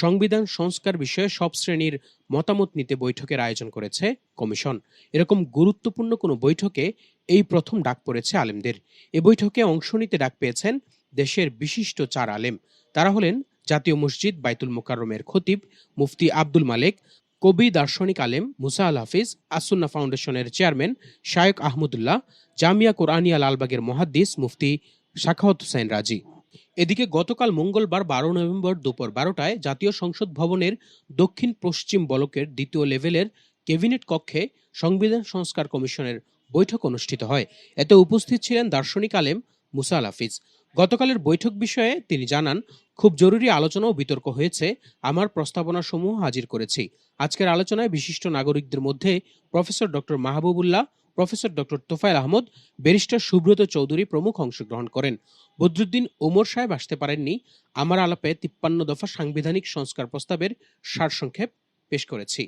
সংবিধান সংস্কার বিষয়ে সব শ্রেণির মতামত নিতে বৈঠকের আয়োজন করেছে কমিশন। এরকম গুরুত্বপূর্ণ কোনো বৈঠকে এই প্রথম ডাক পড়েছে আলেমদের। এ বৈঠকে অংশ নিতে ডাক পেয়েছেন দেশের বিশিষ্ট চার আলেম। তারা হলেন জাতীয় মসজিদ বাইতুল মোকাররমের খতিব, মুফতি আব্দুল মালেক, কবি দার্শনিক আলেম মুসা আল হাফিজ আসুন্না ফাউন্ডেশনের চেয়ারম্যান শায়েক আহমদুল্লাহ, জামিয়া কোরআনিয়া লালবাগের মহাদ্দিস মুফতি শাখাওয়াত হুসাইন রাজি। এদিকে গতকাল মঙ্গলবার বারো নভেম্বর দুপুর বারোটায় জাতীয় সংসদ ভবনের দক্ষিণ পশ্চিম বলকের দ্বিতীয় লেভেলের ক্যাবিনেট কক্ষে সংবিধান সংস্কার কমিশনের বৈঠক অনুষ্ঠিত হয়। এতে উপস্থিত ছিলেন দার্শনিক আলেম মুসা হাফিজ। গতকালের বৈঠক বিষয়ে তিনি জানান, খুব জরুরি আলোচনা ও বিতর্ক হয়েছে। আমার প্রস্তাবনা সমূহ হাজির করেছি। আজকের আলোচনায় বিশিষ্ট নাগরিকদের মধ্যে professor doctor Mahbubullah professor doctor Tofail Ahmad, barrister Subrata Chowdhury প্রমুখ অংশগ্রহণ করেন। বদরুদ্দিন ওমর সাহেব আসতে পারেননি। আমার আলাপে তিপ্পান্ন দফা সাংবিধানিক সংস্কার প্রস্তাবের সারসংক্ষেপ পেশ করেছি।